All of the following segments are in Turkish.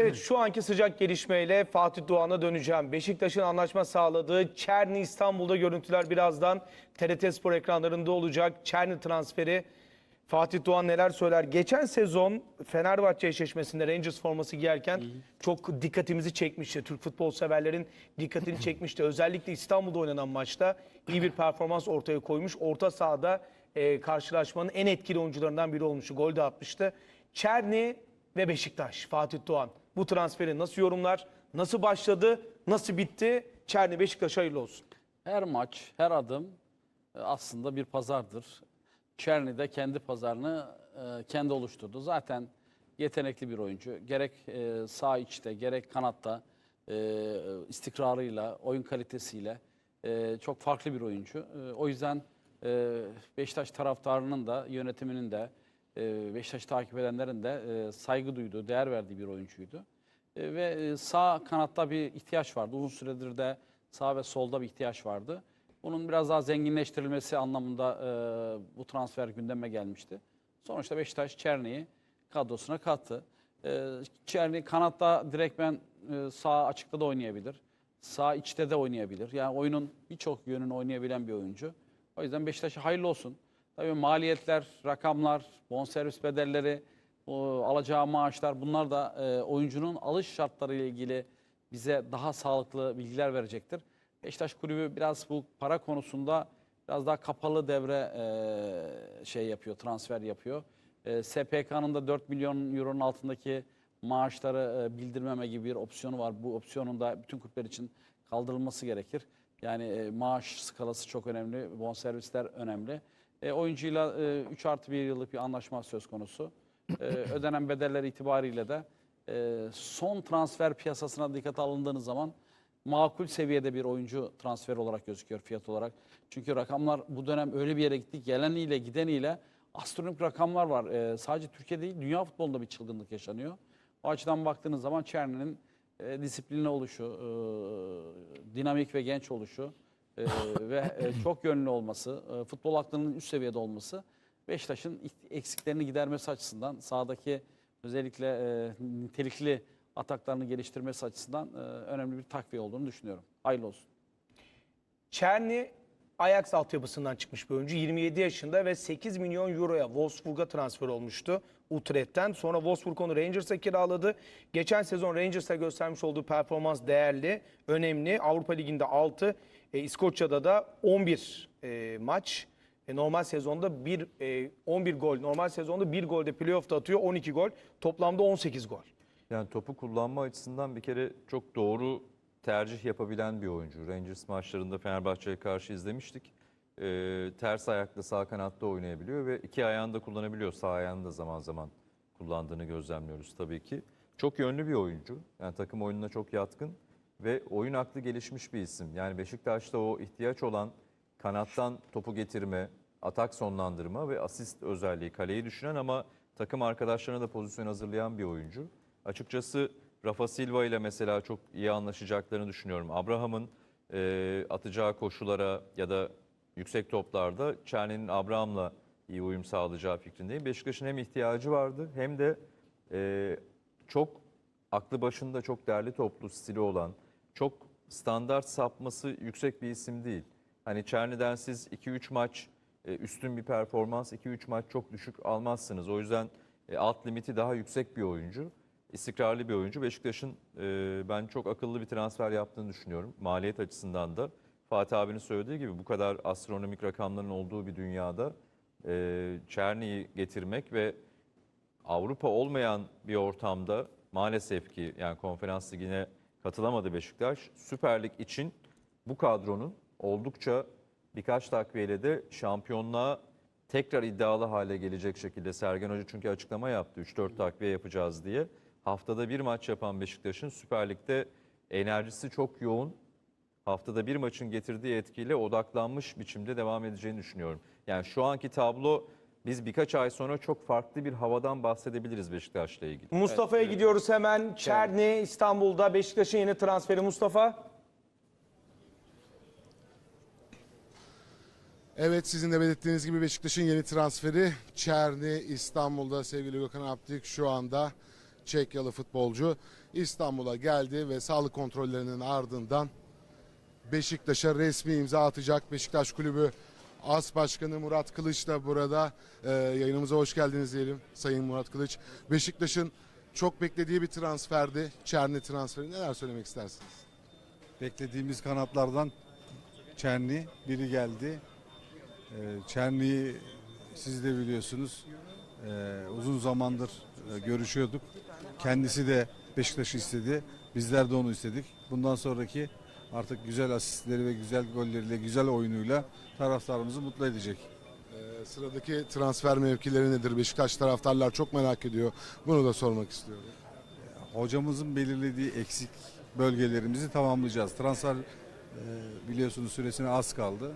Evet şu anki sıcak gelişmeyle Fatih Doğan'a döneceğim. Beşiktaş'ın anlaşma sağladığı Çerni İstanbul'da görüntüler birazdan TRT Spor ekranlarında olacak. Çerni transferi Fatih Doğan neler söyler? Geçen sezon Fenerbahçe eşleşmesinde Rangers forması giyerken çok dikkatimizi çekmişti. Türk futbol severlerin dikkatini çekmişti. Özellikle İstanbul'da oynanan maçta iyi bir performans ortaya koymuş. Orta sahada e, karşılaşmanın en etkili oyuncularından biri olmuştu. Gol de atmıştı. Çerni ve Beşiktaş, Fatih Doğan. Bu transferi nasıl yorumlar? Nasıl başladı? Nasıl bitti? Çerni Beşiktaş hayırlı olsun. Her maç, her adım e, aslında bir pazardır. Çerni de kendi pazarını e, kendi oluşturdu. Zaten yetenekli bir oyuncu. Gerek e, sağ içte, gerek kanatta istikrarıyla, oyun kalitesiyle çok farklı bir oyuncu. O yüzden Beşiktaş taraftarının da, yönetiminin de, e, Beşiktaş takip edenlerin de e, saygı duyduğu, değer verdiği bir oyuncuydu. E, Ve e, sağ kanatta bir ihtiyaç vardı. Uzun süredir de sağ ve solda bir ihtiyaç vardı. Bunun biraz daha zenginleştirilmesi anlamında bu transfer gündeme gelmişti. Sonuçta Beşiktaş Çerni'yi kadrosuna kattı. E, Çerni kanatta direktmen e, sağ açıkta da oynayabilir. Sağ içte de oynayabilir. Yani oyunun birçok yönünü oynayabilen bir oyuncu. O yüzden Beşiktaş'a hayırlı olsun. Tabii maliyetler, rakamlar, bonservis bedelleri, o alacağı maaşlar bunlar da e, oyuncunun alış şartları ile ilgili bize daha sağlıklı bilgiler verecektir. Beşiktaş kulübü biraz bu para konusunda biraz daha kapalı devre e, şey yapıyor, transfer yapıyor. E, SPK'nın da 4 milyon euronun altındaki maaşları bildirmeme gibi bir opsiyonu var. Bu opsiyonun da bütün kulüpler için kaldırılması gerekir. Yani maaş skalası çok önemli, bonservisler önemli. E, oyuncuyla e, 3 artı 1 yıllık bir anlaşma söz konusu. E, ödenen bedeller itibariyle de e, son transfer piyasasına dikkat alındığınız zaman makul seviyede bir oyuncu transferi olarak gözüküyor fiyat olarak. Çünkü rakamlar bu dönem öyle bir yere gitti. Geleniyle gideniyle astronomik rakamlar var. E, sadece Türkiye değil dünya futbolunda bir çılgınlık yaşanıyor. O açıdan baktığınız zaman Çerni'nin e, disiplinli oluşu, e, dinamik ve genç oluşu e, ve e, çok yönlü olması, e, futbol aklının üst seviyede olması Beşiktaş'ın eksiklerini gidermesi açısından sahadaki özellikle e, nitelikli ataklarını geliştirmesi açısından e, önemli bir takviye olduğunu düşünüyorum. Hayırlı olsun. Çerni Ajax altyapısından çıkmış bir oyuncu. 27 yaşında ve 8 milyon euroya Wolfsburg'a transfer olmuştu Utrecht'ten. Sonra Wolfsburg onu Rangers'a kiraladı. Geçen sezon Rangers'a göstermiş olduğu performans değerli, önemli. Avrupa Ligi'nde 6, e, İskoçya'da da 11 e, maç. E, normal sezonda bir, e, 11 gol, normal sezonda 1 golde playoff'ta atıyor, 12 gol. Toplamda 18 gol. Yani topu kullanma açısından bir kere çok doğru tercih yapabilen bir oyuncu. Rangers maçlarında Fenerbahçe'ye karşı izlemiştik. Ee, ters ayaklı sağ kanatta oynayabiliyor ve iki ayağını da kullanabiliyor. Sağ ayağını da zaman zaman kullandığını gözlemliyoruz tabii ki. Çok yönlü bir oyuncu. Yani takım oyununa çok yatkın ve oyun aklı gelişmiş bir isim. Yani Beşiktaş'ta o ihtiyaç olan kanattan topu getirme, atak sonlandırma ve asist özelliği kaleyi düşünen ama takım arkadaşlarına da pozisyon hazırlayan bir oyuncu. Açıkçası Rafa Silva ile mesela çok iyi anlaşacaklarını düşünüyorum. Abraham'ın e, atacağı koşulara ya da yüksek toplarda Çerni'nin Abraham'la iyi uyum sağlayacağı fikrindeyim. Beşiktaş'ın hem ihtiyacı vardı hem de e, çok aklı başında çok değerli toplu stili olan, çok standart sapması yüksek bir isim değil. Hani Çerni'den siz 2-3 maç e, üstün bir performans, 2-3 maç çok düşük almazsınız. O yüzden e, alt limiti daha yüksek bir oyuncu. istikrarlı bir oyuncu. Beşiktaş'ın e, ben çok akıllı bir transfer yaptığını düşünüyorum. Maliyet açısından da. Fatih abinin söylediği gibi bu kadar astronomik rakamların olduğu bir dünyada Çerni'yi getirmek ve Avrupa olmayan bir ortamda maalesef ki yani konferans ligine katılamadı Beşiktaş. Süper Lig için bu kadronun oldukça birkaç takviyeyle de şampiyonluğa tekrar iddialı hale gelecek şekilde Sergen Hoca çünkü açıklama yaptı 3-4 takviye yapacağız diye. Haftada bir maç yapan Beşiktaş'ın Süper Lig'de enerjisi çok yoğun. Haftada bir maçın getirdiği etkiyle odaklanmış biçimde devam edeceğini düşünüyorum. Yani şu anki tablo biz birkaç ay sonra çok farklı bir havadan bahsedebiliriz Beşiktaş'la ilgili. Mustafa'ya gidiyoruz hemen. Çerni İstanbul'da Beşiktaş'ın yeni transferi Mustafa. Evet sizin de belirttiğiniz gibi Beşiktaş'ın yeni transferi Çerni İstanbul'da sevgili Gökhan Aptik şu anda Çekyalı futbolcu İstanbul'a geldi ve sağlık kontrollerinin ardından Beşiktaş'a resmi imza atacak. Beşiktaş Kulübü As Başkanı Murat Kılıç da burada. Ee, yayınımıza hoş geldiniz diyelim Sayın Murat Kılıç. Beşiktaş'ın çok beklediği bir transferdi. Çerni transferi. Neler söylemek istersiniz? Beklediğimiz kanatlardan Çerni biri geldi. Ee, Çerni'yi siz de biliyorsunuz. Ee, uzun zamandır e, görüşüyorduk. Kendisi de Beşiktaş'ı istedi. Bizler de onu istedik. Bundan sonraki artık güzel asistleri ve güzel golleriyle, güzel oyunuyla taraftarımızı mutlu edecek. Ee, sıradaki transfer mevkileri nedir? Beşiktaş taraftarlar çok merak ediyor. Bunu da sormak istiyorum. Hocamızın belirlediği eksik bölgelerimizi tamamlayacağız. Transfer e, biliyorsunuz süresine az kaldı.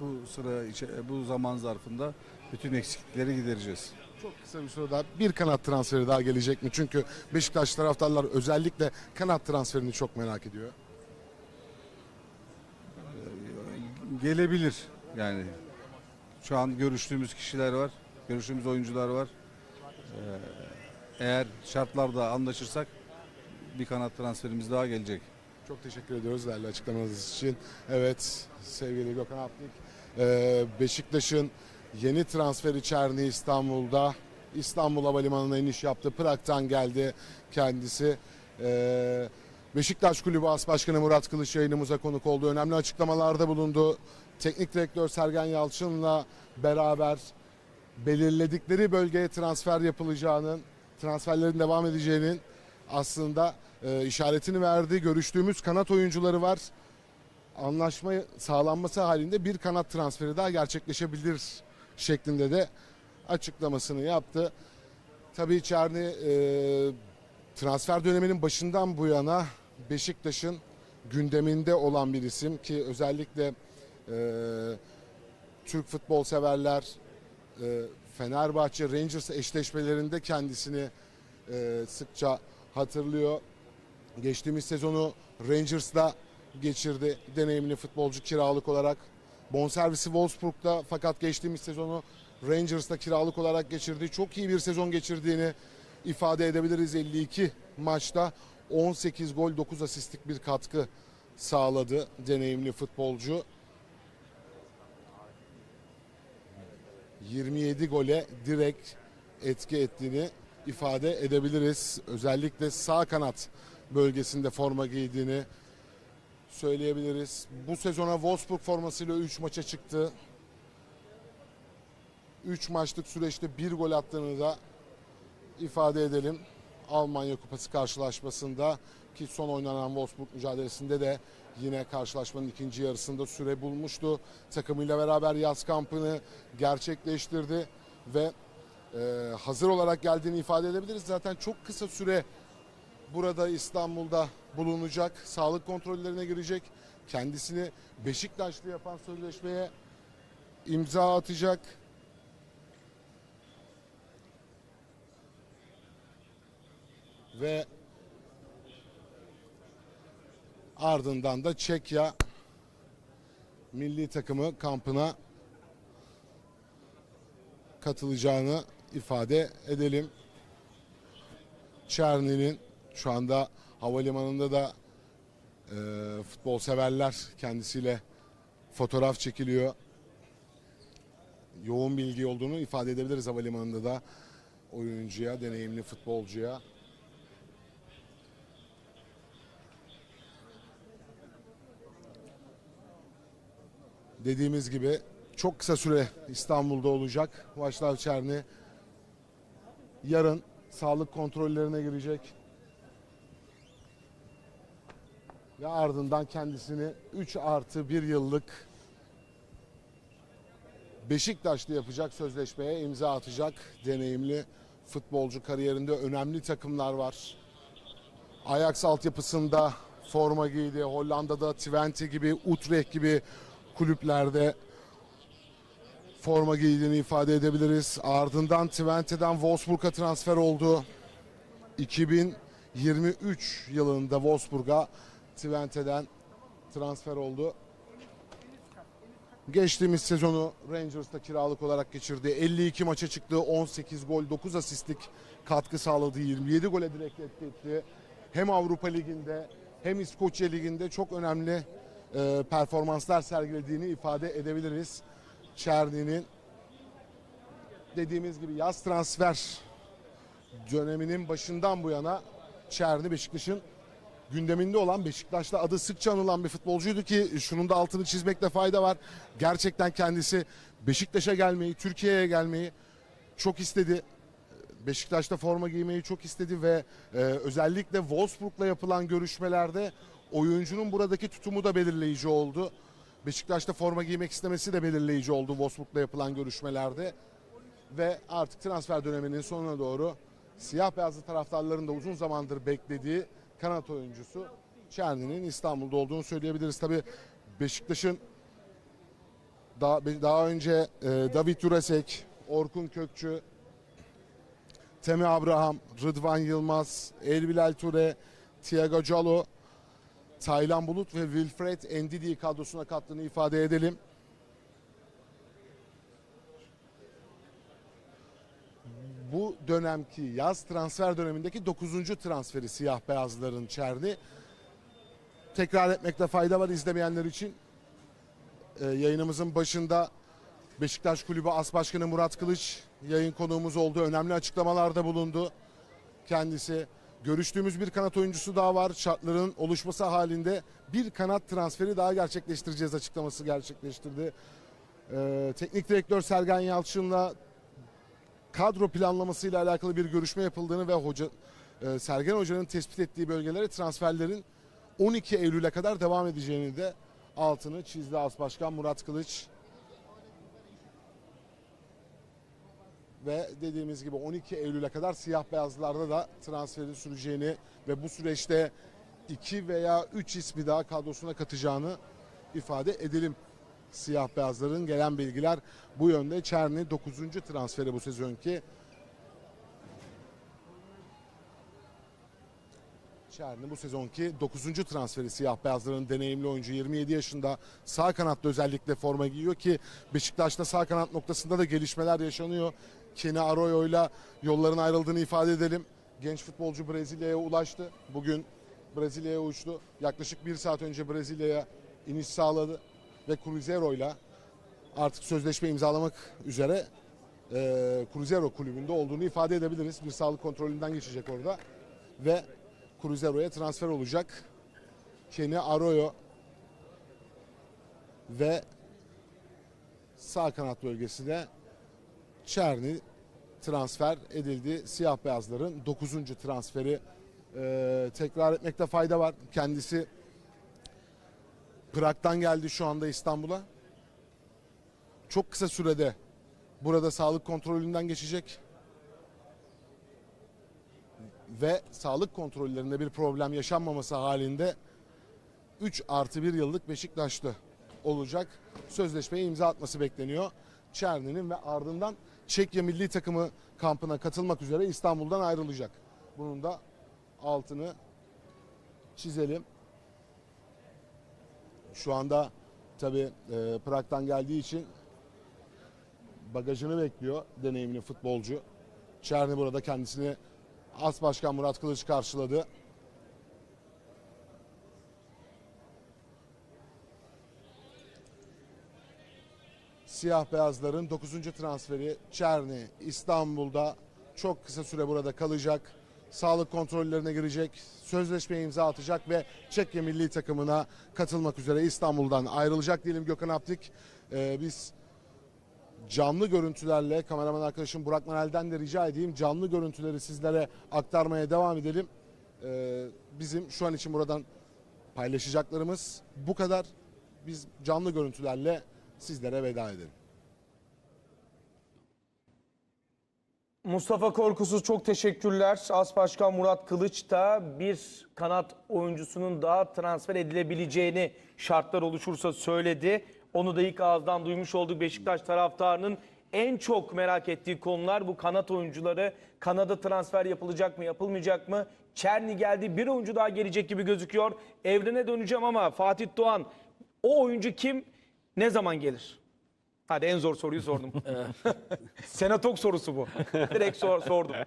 Bu sıra içe- bu zaman zarfında bütün eksiklikleri gidereceğiz. Çok kısa bir sürede bir kanat transferi daha gelecek mi? Çünkü Beşiktaş taraftarlar özellikle kanat transferini çok merak ediyor. Gelebilir yani. Şu an görüştüğümüz kişiler var, görüştüğümüz oyuncular var. Ee, Eğer şartlarda anlaşırsak bir kanat transferimiz daha gelecek. Çok teşekkür ediyoruz değerli açıklamanız için. Evet sevgili Gökhan Aptik. Ee, Beşiktaş'ın yeni transferi Çerni İstanbul'da. İstanbul Havalimanı'na iniş yaptı. Prag'dan geldi kendisi. Ee, Beşiktaş Kulübü As Başkanı Murat Kılıç yayınımıza konuk oldu. Önemli açıklamalarda bulundu. Teknik direktör Sergen Yalçın'la beraber belirledikleri bölgeye transfer yapılacağının, transferlerin devam edeceğinin aslında e, işaretini verdi. Görüştüğümüz kanat oyuncuları var. Anlaşma sağlanması halinde bir kanat transferi daha gerçekleşebilir şeklinde de açıklamasını yaptı. Tabii Çerni e, transfer döneminin başından bu yana Beşiktaş'ın gündeminde olan bir isim ki özellikle e, Türk futbol severler e, Fenerbahçe Rangers eşleşmelerinde kendisini e, sıkça hatırlıyor. Geçtiğimiz sezonu Rangers'da geçirdi deneyimli futbolcu kiralık olarak. Bonservisi Wolfsburg'da fakat geçtiğimiz sezonu Rangers'ta kiralık olarak geçirdi. Çok iyi bir sezon geçirdiğini ifade edebiliriz. 52 maçta 18 gol 9 asistlik bir katkı sağladı deneyimli futbolcu. 27 gole direkt etki ettiğini ifade edebiliriz. Özellikle sağ kanat bölgesinde forma giydiğini söyleyebiliriz. Bu sezona Wolfsburg formasıyla 3 maça çıktı. 3 maçlık süreçte 1 gol attığını da ifade edelim. Almanya Kupası karşılaşmasında ki son oynanan Wolfsburg mücadelesinde de yine karşılaşmanın ikinci yarısında süre bulmuştu. Takımıyla beraber yaz kampını gerçekleştirdi ve e, hazır olarak geldiğini ifade edebiliriz. Zaten çok kısa süre burada İstanbul'da bulunacak. Sağlık kontrollerine girecek. Kendisini Beşiktaşlı yapan sözleşmeye imza atacak. Ve ardından da Çekya milli takımı kampına katılacağını ifade edelim. Çerni'nin şu anda havalimanında da e, futbol severler kendisiyle fotoğraf çekiliyor. Yoğun bilgi olduğunu ifade edebiliriz havalimanında da oyuncuya, deneyimli futbolcuya. Dediğimiz gibi çok kısa süre İstanbul'da olacak. Vaşlav Çerni yarın sağlık kontrollerine girecek. Ve ardından kendisini 3 artı 1 yıllık Beşiktaş'ta yapacak sözleşmeye imza atacak deneyimli futbolcu kariyerinde önemli takımlar var. Ajax altyapısında forma giydi. Hollanda'da Twente gibi, Utrecht gibi kulüplerde forma giydiğini ifade edebiliriz. Ardından Twente'den Wolfsburg'a transfer oldu. 2023 yılında Wolfsburg'a Twente'den transfer oldu. Geçtiğimiz sezonu Rangers'ta kiralık olarak geçirdi. 52 maça çıktı. 18 gol, 9 asistlik katkı sağladı. 27 gole direkt etti. Hem Avrupa Ligi'nde hem İskoçya Ligi'nde çok önemli e, performanslar sergilediğini ifade edebiliriz. Çerni'nin dediğimiz gibi yaz transfer döneminin başından bu yana Çerni Beşiktaş'ın gündeminde olan Beşiktaş'ta adı sıkça anılan bir futbolcuydu ki şunun da altını çizmekte fayda var. Gerçekten kendisi Beşiktaş'a gelmeyi, Türkiye'ye gelmeyi çok istedi. Beşiktaş'ta forma giymeyi çok istedi ve e, özellikle Wolfsburg'la yapılan görüşmelerde oyuncunun buradaki tutumu da belirleyici oldu. Beşiktaş'ta forma giymek istemesi de belirleyici oldu Wolfsburg'la yapılan görüşmelerde. Ve artık transfer döneminin sonuna doğru siyah beyazlı taraftarların da uzun zamandır beklediği kanat oyuncusu Çerni'nin İstanbul'da olduğunu söyleyebiliriz. Tabi Beşiktaş'ın daha, daha önce e, David Jurasek, Orkun Kökçü, Temi Abraham, Rıdvan Yılmaz, Elbilal Ture, Thiago Calo, Taylan Bulut ve Wilfred Ndidi kadrosuna kattığını ifade edelim. bu dönemki yaz transfer dönemindeki 9. transferi siyah beyazların Çerni. Tekrar etmekte fayda var izlemeyenler için. Ee, yayınımızın başında Beşiktaş Kulübü As Başkanı Murat Kılıç yayın konuğumuz oldu. Önemli açıklamalarda bulundu. Kendisi görüştüğümüz bir kanat oyuncusu daha var. Şartların oluşması halinde bir kanat transferi daha gerçekleştireceğiz açıklaması gerçekleştirdi. Ee, teknik direktör Sergen Yalçın'la kadro planlamasıyla alakalı bir görüşme yapıldığını ve hoca e, Sergen Hoca'nın tespit ettiği bölgelere transferlerin 12 Eylül'e kadar devam edeceğini de altını çizdi As Başkan Murat Kılıç. Ve dediğimiz gibi 12 Eylül'e kadar siyah beyazlarda da transferi süreceğini ve bu süreçte 2 veya 3 ismi daha kadrosuna katacağını ifade edelim. Siyah beyazların gelen bilgiler bu yönde. Çerni 9. transferi bu sezonki. Çerni bu sezonki 9. transferi siyah beyazların deneyimli oyuncu 27 yaşında sağ kanatta özellikle forma giyiyor ki Beşiktaş'ta sağ kanat noktasında da gelişmeler yaşanıyor. Kenny Arroyo'yla yolların ayrıldığını ifade edelim. Genç futbolcu Brezilya'ya ulaştı. Bugün Brezilya'ya uçtu. Yaklaşık bir saat önce Brezilya'ya iniş sağladı ve Cruzeiro'yla artık sözleşme imzalamak üzere e, Cruzeiro kulübünde olduğunu ifade edebiliriz. Bir sağlık kontrolünden geçecek orada ve Cruzeiro'ya transfer olacak. Kenny Arroyo ve sağ kanat bölgesine Çerni transfer edildi. Siyah beyazların 9. transferi e, tekrar etmekte fayda var. Kendisi Prag'dan geldi şu anda İstanbul'a. Çok kısa sürede burada sağlık kontrolünden geçecek. Ve sağlık kontrollerinde bir problem yaşanmaması halinde 3 artı 1 yıllık Beşiktaş'ta olacak. Sözleşmeye imza atması bekleniyor. Çerni'nin ve ardından Çekya milli takımı kampına katılmak üzere İstanbul'dan ayrılacak. Bunun da altını çizelim. Şu anda tabii e, Prag'dan geldiği için bagajını bekliyor deneyimli futbolcu. Çerni burada kendisini As Başkan Murat Kılıç karşıladı. Siyah beyazların 9. transferi Çerni İstanbul'da çok kısa süre burada kalacak. Sağlık kontrollerine girecek, sözleşmeye imza atacak ve Çekya milli takımına katılmak üzere İstanbul'dan ayrılacak diyelim Gökhan Aptik. Ee, biz canlı görüntülerle kameraman arkadaşım Burak Manel'den de rica edeyim canlı görüntüleri sizlere aktarmaya devam edelim. Ee, bizim şu an için buradan paylaşacaklarımız bu kadar. Biz canlı görüntülerle sizlere veda edelim. Mustafa Korkusuz çok teşekkürler. As Başkan Murat Kılıç da bir kanat oyuncusunun daha transfer edilebileceğini şartlar oluşursa söyledi. Onu da ilk ağızdan duymuş olduk Beşiktaş taraftarının en çok merak ettiği konular bu kanat oyuncuları. Kanada transfer yapılacak mı yapılmayacak mı? Çerni geldi bir oyuncu daha gelecek gibi gözüküyor. Evrene döneceğim ama Fatih Doğan o oyuncu kim? Ne zaman gelir? Hadi en zor soruyu sordum. Senatok sorusu bu. Direkt sor- sordum.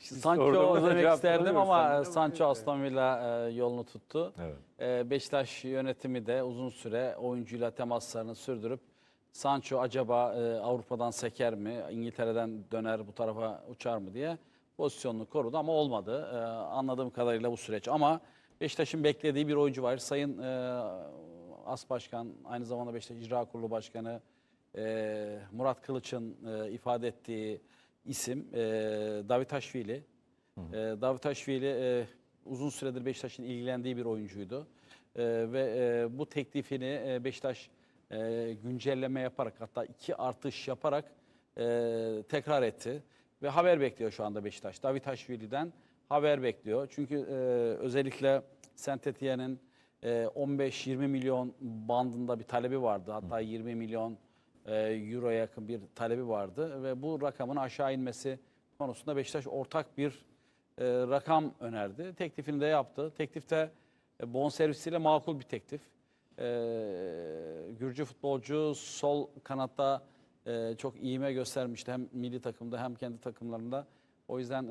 Sancho demek isterdim ama mi? Sancho Aston Villa e, yolunu tuttu. Evet. E, Beşiktaş yönetimi de uzun süre oyuncuyla temaslarını sürdürüp Sancho acaba e, Avrupa'dan seker mi, İngiltere'den döner bu tarafa uçar mı diye pozisyonunu korudu ama olmadı. E, anladığım kadarıyla bu süreç ama Beşiktaş'ın beklediği bir oyuncu var. Sayın e, As Başkan, aynı zamanda Beşiktaş İcra Kurulu Başkanı e, Murat Kılıç'ın e, ifade ettiği isim e, Davitaşvili. E, Davitaşvili e, uzun süredir Beşiktaş'ın ilgilendiği bir oyuncuydu. E, ve e, bu teklifini e, Beşiktaş e, güncelleme yaparak hatta iki artış yaparak e, tekrar etti. Ve haber bekliyor şu anda Beşiktaş. Davitaşvili'den haber bekliyor. Çünkü e, özellikle e, 15-20 milyon bandında bir talebi vardı. Hatta 20 milyon e, euroya yakın bir talebi vardı. Ve bu rakamın aşağı inmesi konusunda Beşiktaş ortak bir e, rakam önerdi. Teklifini de yaptı. Teklifte e, bonservisiyle makul bir teklif. Gürcü futbolcu sol kanatta çok iğme göstermişti hem milli takımda hem kendi takımlarında. O yüzden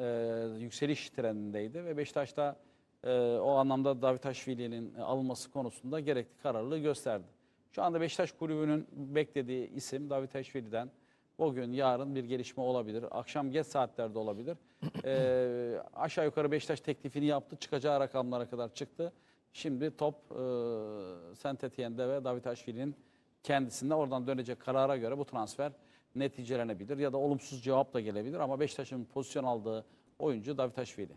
yükseliş trendindeydi ve Beşiktaş'ta e, o anlamda Davitaşvili'nin alınması konusunda gerekli kararlılığı gösterdi. Şu anda Beşiktaş kulübünün beklediği isim Davitaşvili'den bugün yarın bir gelişme olabilir. Akşam geç saatlerde olabilir. E, aşağı yukarı Beşiktaş teklifini yaptı. Çıkacağı rakamlara kadar çıktı. Şimdi top e, Saint Etienne'de ve Davitaşvili'nin kendisinde oradan dönecek karara göre bu transfer neticelenebilir ya da olumsuz cevap da gelebilir ama Beşiktaş'ın pozisyon aldığı oyuncu Davitaşvili.